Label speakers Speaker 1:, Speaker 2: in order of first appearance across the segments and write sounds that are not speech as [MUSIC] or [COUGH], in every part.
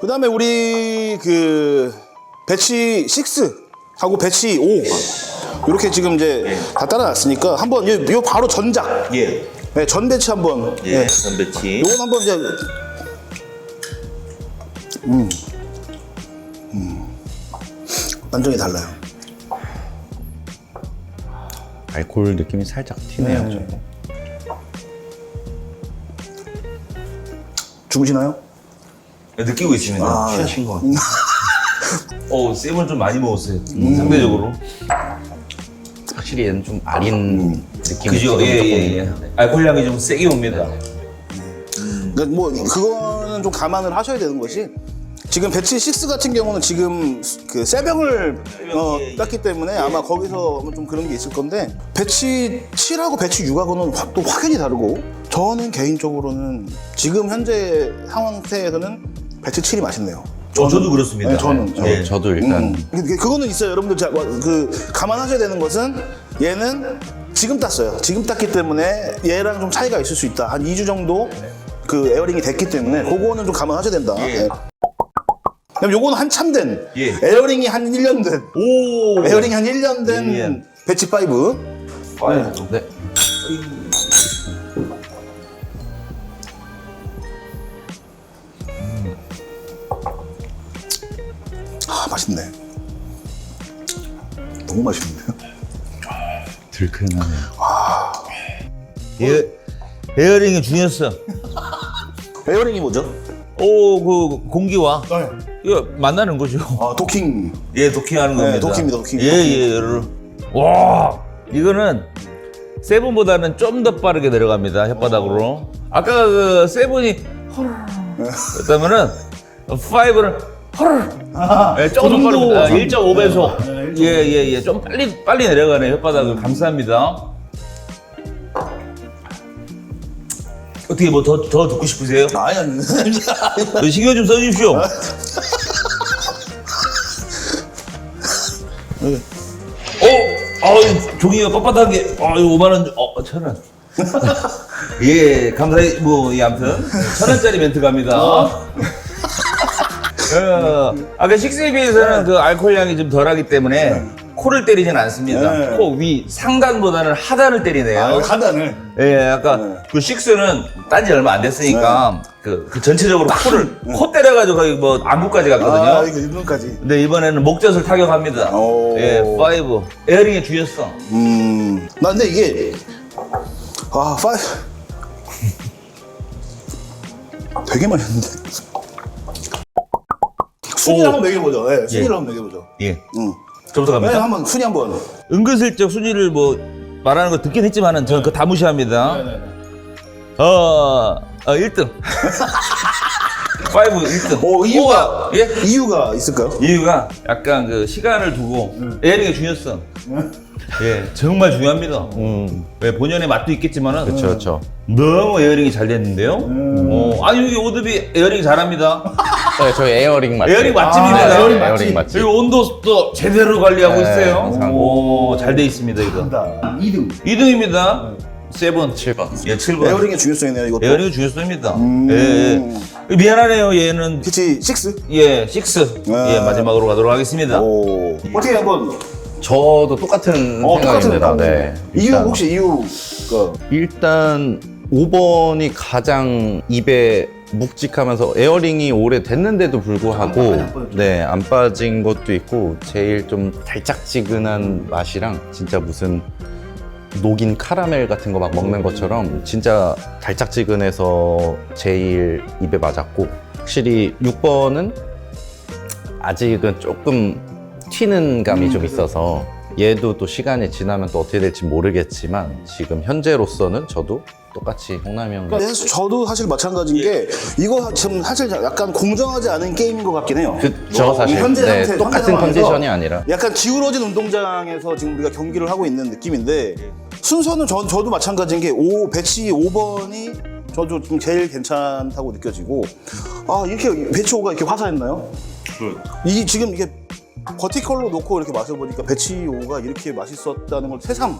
Speaker 1: 그 다음에 우리 그 배치 6 하고 배치 5 이렇게 지금 이제 다 따라놨으니까 한번 요, 요 바로 전작
Speaker 2: 예.
Speaker 1: 네, 전 배치 한번
Speaker 2: 예.
Speaker 1: 예.
Speaker 2: 선배치.
Speaker 1: 요건 한번 이제 음. 음. 완전히 달라요.
Speaker 3: 알코올 느낌이 살짝 튀네요.
Speaker 1: 네.
Speaker 3: 좀.
Speaker 1: 주무시나요?
Speaker 2: 느끼고 있습니다.
Speaker 1: 아,
Speaker 2: 취하신 것 같아요. [LAUGHS] 어, 쌤을 좀 많이 먹었어요. 상대적으로.
Speaker 3: 확실히 얘는 좀 아린 느낌이
Speaker 2: 그죠? 예, 예, 예. 알코올 향이 좀 세게 옵니다.
Speaker 1: 그러니까 뭐 그거는 좀 감안을 하셔야 되는 것이 지금 배치 6 같은 경우는 지금 그 세병을 어,
Speaker 2: 예, 예.
Speaker 1: 땄기 때문에 아마 거기서 좀 그런 게 있을 건데 배치 7하고 배치 6하고는 확- 또 확연히 다르고 저는 개인적으로는 지금 현재 상황태에서는 배치 7이 맛있네요.
Speaker 2: 저, 저도 그렇습니다.
Speaker 1: 네, 저는
Speaker 3: 저,
Speaker 2: 예.
Speaker 3: 저도 일단
Speaker 1: 음. 그- 그거는 있어요. 여러분들 자, 뭐, 그 감안하셔야 되는 것은 얘는 지금 땄어요. 지금 땄기 때문에 얘랑 좀 차이가 있을 수 있다. 한 2주 정도 그 에어링이 됐기 때문에 그거는 좀 감안하셔야 된다.
Speaker 2: 예.
Speaker 1: 예. 그럼 요거는 한참 된
Speaker 2: 예.
Speaker 1: 에어링이 한 1년 된
Speaker 2: 오!
Speaker 1: 에어링이 한 1년 된
Speaker 2: 1년.
Speaker 1: 배치 5.
Speaker 2: 네.
Speaker 3: 네.
Speaker 1: 맛있네. 너무 맛있는데요?
Speaker 3: 들큰하네요.
Speaker 2: 에, 에어링이 중요했어.
Speaker 1: 에어링이 뭐죠?
Speaker 2: 오, 그 공기와
Speaker 1: 네.
Speaker 2: 이거 만나는 거죠.
Speaker 1: 아, 도킹.
Speaker 2: 예, 도킹하는
Speaker 1: 네,
Speaker 2: 겁니다.
Speaker 1: 도킹입니다, 도킹.
Speaker 2: 예. 예, 여러분. 와, 이거는 세븐보다는 좀 더 빠르게 내려갑니다 혓바닥으로. 아까 그 세븐이 허르 그다음에는 파이브는 허르 예, 조금
Speaker 1: 더그 정도
Speaker 2: 빠릅니다.
Speaker 1: 감-
Speaker 2: 1.5배속.
Speaker 1: 네,
Speaker 2: 예, 예, 예. 좀 빨리 빨리 내려가네 혓바닥을. 감사합니다. 어떻게 뭐 더 더 듣고 싶으세요?
Speaker 1: 아니, 아니.
Speaker 2: 어, 신경 좀 써주십시오. 어, 아, 종이가 빳빳한 게, 아, 이거 5만 원, 어, 천 원. [LAUGHS] 예, 감사히, 뭐, 예, 아무튼 천 원짜리 멘트 갑니다. 어, 아까 식스에 비해서는 그 알코올 향이 좀 덜하기 때문에 코를 때리진 않습니다.
Speaker 1: 네.
Speaker 2: 코 위 상단보다는 하단을 때리네요.
Speaker 1: 아, 하단을.
Speaker 2: 예, 아까
Speaker 1: 네.
Speaker 2: 그 식스는 딴지 얼마 안 됐으니까 그, 그 전체적으로 코를 코 때려가지고 거의 뭐 안구까지 갔거든요.
Speaker 1: 아, 이거 일분까지.
Speaker 2: 근데 이번에는 목젖을 타격합니다.
Speaker 1: 오.
Speaker 2: 예, 파이브 에어링에 주였어.
Speaker 1: 음. 나 근데 이게 아, 파이 [LAUGHS] 되게 많이 했는데. 순위를
Speaker 2: 오.
Speaker 1: 한번 매겨보죠. 네, 순위를
Speaker 2: 예.
Speaker 1: 한번 매겨보죠.
Speaker 2: 예,
Speaker 1: 응.
Speaker 2: 저부터
Speaker 1: 네,
Speaker 2: 갑니다.
Speaker 1: 한번 순위 한번.
Speaker 2: 은근슬쩍 순위를 뭐 말하는 거 듣긴 했지만은 저는 그거 다 무시합니다.
Speaker 1: 네,
Speaker 2: 어, 어 1등. [LAUGHS] 파이브 1등.
Speaker 1: 오, 이유가
Speaker 2: 예?
Speaker 1: 이유가 있을까요?
Speaker 2: 이유가 약간 그 시간을 두고 에어링의 중요성. 예, 정말 중요합니다.
Speaker 3: 음,
Speaker 2: 왜 본연의 맛도 있겠지만은
Speaker 3: 그렇죠, 그렇죠.
Speaker 2: 너무 에어링이 잘 됐는데요. 어, 아니 여기 오드비 에어링 잘합니다.
Speaker 3: 네, 저희 에어링 맛집.
Speaker 2: 에어링 맛집입니다.
Speaker 1: 아, 에어링
Speaker 3: 에어링
Speaker 1: 맛집.
Speaker 3: 맛집.
Speaker 2: 그리고 온도도 제대로 관리하고
Speaker 3: 네,
Speaker 2: 있어요.
Speaker 3: 항상.
Speaker 2: 오, 잘 돼 있습니다 이거.
Speaker 1: 2등.
Speaker 2: 2등입니다. 세븐.
Speaker 3: 7번.
Speaker 2: 예, 7번.
Speaker 1: 에어링의 중요성이네요, 이것도.
Speaker 2: 에어링이 중요성입니다.
Speaker 1: 음.
Speaker 2: 예, 예. 미안하네요. 얘는
Speaker 1: 피치 6.
Speaker 2: 예, 6.
Speaker 1: 아.
Speaker 2: 예, 마지막으로 가도록 하겠습니다.
Speaker 1: 오. 어떻게 한번
Speaker 3: 저도 똑같은
Speaker 1: 어, 똑같은
Speaker 3: 생각입니다.
Speaker 1: 네.
Speaker 3: 네.
Speaker 1: 이유
Speaker 3: 일단-
Speaker 1: 혹시 이유가
Speaker 3: 일단 5번이 가장 입에 묵직하면서 에어링이 오래 됐는데도 불구하고
Speaker 1: 많이 안 빠졌죠.
Speaker 3: 네, 안 빠진 것도 있고 제일 좀 달짝지근한 맛이랑 진짜 무슨 녹인 카라멜 같은 거 막 먹는 것처럼 진짜 달짝지근해서 제일 입에 맞았고 확실히 6번은 아직은 조금 튀는 감이 좀 있어서 얘도 또 시간이 지나면 또 어떻게 될지 모르겠지만 지금 현재로서는 저도 똑같이 홍남이 형
Speaker 1: 그러니까 사실 저도 사실 마찬가지인 게 이거 지금 사실 약간 공정하지 않은 게임인 것 같긴 해요.
Speaker 3: 그저 사실
Speaker 1: 현재
Speaker 3: 네,
Speaker 1: 상태,
Speaker 3: 똑같은
Speaker 1: 현재
Speaker 3: 컨디션이 아니라
Speaker 1: 약간 기울어진 운동장에서 지금 우리가 경기를 하고 있는 느낌인데 순서는 저, 저도 마찬가지인 게 5, 배치 5번이 저도 좀 제일 괜찮다고 느껴지고 아 이렇게 배치 5가 이렇게 화사했나요? 이 지금 이게 버티컬로 놓고 이렇게 마셔보니까 배치 5가 이렇게 맛있었다는 걸 새삼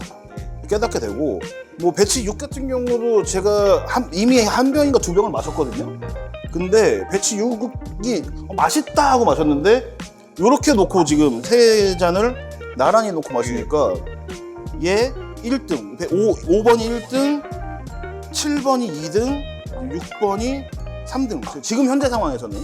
Speaker 1: 깨닫게 되고 뭐 배치 6 같은 경우도 제가 한- 이미 한 병인가 두 병을 마셨거든요. 근데 배치 6이 맛있다 하고 마셨는데 이렇게 놓고 지금 세 잔을 나란히 놓고 마시니까 얘 1등, 5, 5번이 1등, 7번이 2등, 6번이 3등. 지금 현재 상황에서는.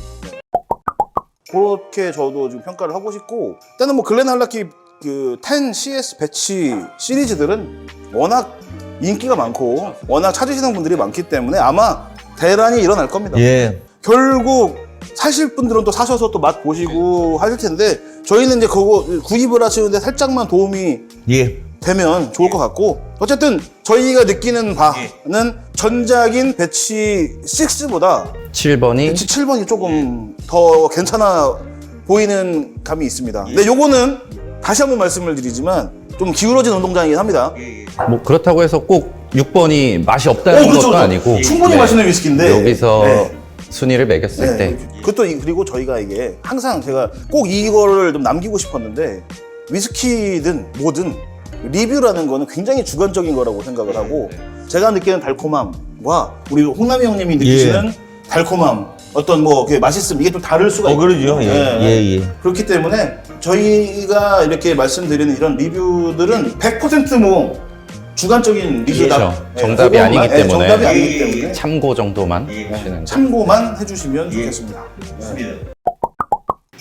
Speaker 1: 네. 그렇게 저도 지금 평가를 하고 싶고 일단은 뭐 글렌 할라키 그 10 CS 배치 시리즈들은 워낙 인기가 많고 워낙 찾으시는 분들이 많기 때문에 아마 대란이 일어날 겁니다.
Speaker 2: 예.
Speaker 1: 결국 사실 분들은 또 사셔서 또 맛 보시고 하실 텐데 저희는 이제 그거 구입을 하시는데 살짝만 도움이
Speaker 2: 예.
Speaker 1: 되면 좋을 것 같고 어쨌든 저희가 느끼는 바는 전작인 배치 6보다
Speaker 3: 7번이
Speaker 1: 배치 7번이 조금 더 괜찮아 보이는 감이 있습니다. 근데 요거는 다시 한번 말씀을 드리지만 좀 기울어진 운동장이긴 합니다.
Speaker 3: 뭐 그렇다고 해서 꼭 6번이 맛이
Speaker 1: 어,
Speaker 3: 없다는
Speaker 1: 그렇죠,
Speaker 3: 것도
Speaker 1: 그렇죠.
Speaker 3: 아니고
Speaker 1: 충분히
Speaker 3: 네.
Speaker 1: 맛있는 위스키인데
Speaker 3: 여기서
Speaker 1: 네.
Speaker 3: 순위를 매겼을
Speaker 1: 네.
Speaker 3: 때
Speaker 1: 그것도 이- 그리고 저희가 이게 항상 제가 꼭 이거를 좀 남기고 싶었는데 위스키든 뭐든 리뷰라는 거는 굉장히 주관적인 거라고 생각을 하고 제가 느끼는 달콤함과 우리 홍남이 형님이 느끼시는 달콤함 어떤 뭐 그 맛있음 이게 좀 다를 수가
Speaker 2: 어, 그러죠. 예.
Speaker 1: 네.
Speaker 2: 예, 예.
Speaker 1: 그렇기 때문에 저희가 이렇게 말씀드리는 이런 리뷰들은 100%뭐 주관적인 리뷰다.
Speaker 3: 그렇죠.
Speaker 1: 네,
Speaker 3: 정답이
Speaker 1: 그것만-
Speaker 3: 아니기
Speaker 1: 네,
Speaker 3: 때문에.
Speaker 1: 정답이 아니기 때문에
Speaker 3: 참고 정도만 하시는
Speaker 1: 참고만 해주시면 좋겠습니다. 네.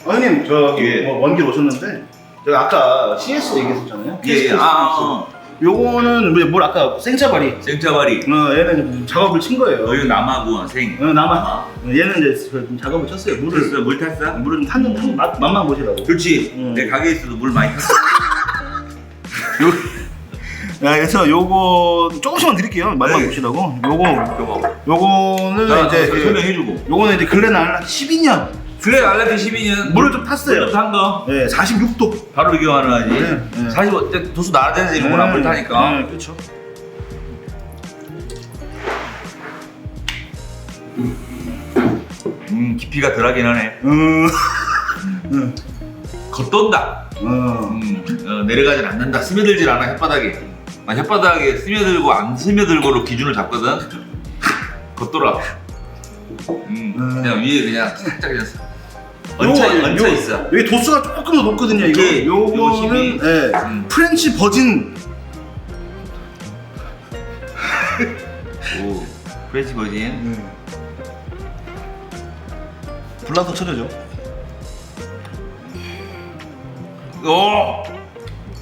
Speaker 1: 어머님 저뭐 먼길 오셨는데 제가 아까 CS 얘기했었잖아요.
Speaker 2: 예, 예. 아,
Speaker 1: 요거는 뭐- 뭘 아까 생차바리.
Speaker 2: 생짜바리.
Speaker 1: 어, 얘는 좀 작업을 친 거예요.
Speaker 2: 여기 남아고 생.
Speaker 1: 어, 남아. 얘는 이제 좀 작업을 쳤어요. 물을
Speaker 2: 탔어? 물 탔어?
Speaker 1: 물을 좀 탔는 탔 맛, 맛만 보시라고.
Speaker 2: 그렇지.
Speaker 1: 음.
Speaker 2: 내 가게에 있어도 물 많이 탔어. [LAUGHS]
Speaker 1: 야, 그래서 요거 조금씩만 드릴게요. 맛만
Speaker 2: 네.
Speaker 1: 보시라고. 요거
Speaker 2: 저거.
Speaker 1: 요거는
Speaker 2: 자,
Speaker 1: 이제
Speaker 2: 저
Speaker 1: 그-
Speaker 2: 설명해주고.
Speaker 1: 요거는 이제 글렌알 12년.
Speaker 2: 블랙 알라피 12년
Speaker 1: 물을 좀 탔어요.
Speaker 2: 탄 거.
Speaker 1: 네, 46도.
Speaker 2: 바로 비교하는 거지.
Speaker 1: 네, 네.
Speaker 2: 사실 뭐 도수 나아져야지 이런 거안 불타니까.
Speaker 1: 네, 그렇죠.
Speaker 2: 음, 깊이가 덜하긴 하네.
Speaker 1: 음. [LAUGHS]
Speaker 2: 겉돈다.
Speaker 1: 음.
Speaker 2: 음, 어, 내려가진 않는다. 스며들질 않아 혓바닥에. 아, 혓바닥에 스며들고 안 스며들고로 기준을 잡거든. 겉돌아. 음, 그냥 위에 그냥 살짝 그냥 얹혀,
Speaker 1: 요거,
Speaker 2: 얹혀
Speaker 1: 요-
Speaker 2: 있어.
Speaker 1: 여기 도수가 조금 더 높거든요. 이거.
Speaker 2: 이게
Speaker 1: 요거는 예,
Speaker 2: 음.
Speaker 1: 프렌치 버진.
Speaker 2: 오, 프렌치 버진.
Speaker 1: 불나서 쳐져죠.
Speaker 2: 오,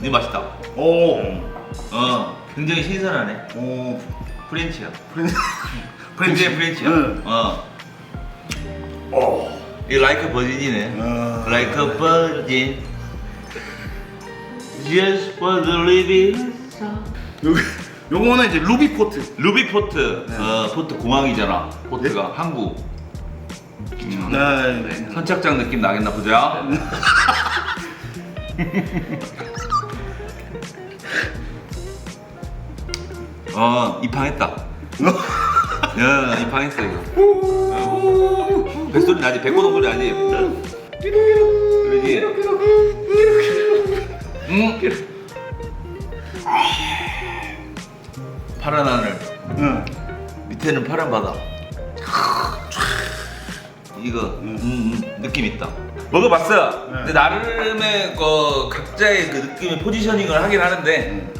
Speaker 2: 이 맛있다.
Speaker 1: 오.
Speaker 2: 어, 굉장히 신선하네.
Speaker 1: 오.
Speaker 2: 프렌치야.
Speaker 1: 프렌치.
Speaker 2: 굉장히 프렌치야.
Speaker 1: 응.
Speaker 2: 어. 이 라이크 버진이네.
Speaker 1: 어.
Speaker 2: Like a virgin, just for the living.
Speaker 1: 요 요거는 이제 루비 포트.
Speaker 2: 루비 포트, 어, 포트 공항이잖아. 포트가 한국. 음,
Speaker 1: 네. 네.
Speaker 2: 선착장 느낌 나겠나 보자. [LAUGHS] 어, 입항했다. 야, 입항했어 이거. 어. 뱃소리 나지? 배꼽동 소리 나지? 그러지? 음. 파란 하늘,
Speaker 1: 응.
Speaker 2: 밑에는 파란 바다. 이거 음, 음, 느낌 있다. 먹어봤어. 근데 나름의 그 각자의 그 느낌의 포지셔닝을 하긴 하는데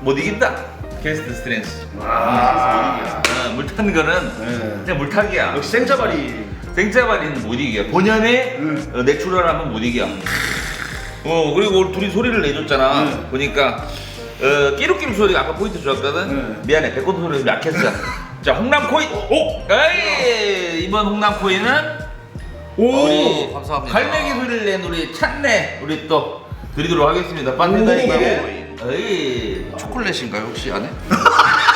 Speaker 2: 못 이긴다. 게스트 스트렝스. 아, 물 타는 거는
Speaker 1: 네.
Speaker 2: 그냥 물타기야.
Speaker 1: 역시 생자바리.
Speaker 2: 생짜발이는 못 이겨. 본연의
Speaker 1: 응.
Speaker 2: 어, 내추럴하면 못 이겨. 어 그리고 둘이 소리를 내줬잖아.
Speaker 1: 응.
Speaker 2: 보니까 어, 끼룩끼룩 소리가 아까 포인트 좋았거든.
Speaker 1: 응.
Speaker 2: 미안해 백호도 소리 좀 약했어. [LAUGHS] 자 홍남 코인. 오. 에이 이번 홍남 코인은 우리
Speaker 3: 감사합니다.
Speaker 2: 갈매기 소리를 낸 우리 찬네 우리 또 드리도록 하겠습니다. 반대다니까. 에이
Speaker 3: 초콜릿인가요 혹시 안에? [LAUGHS]